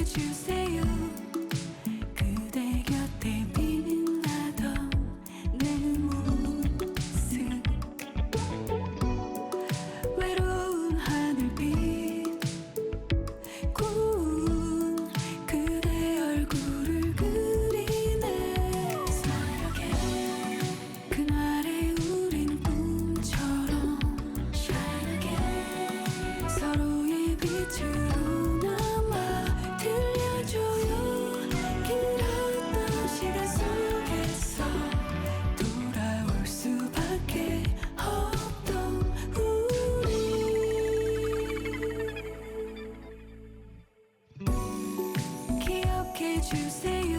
해주세요. 기억해 주세요.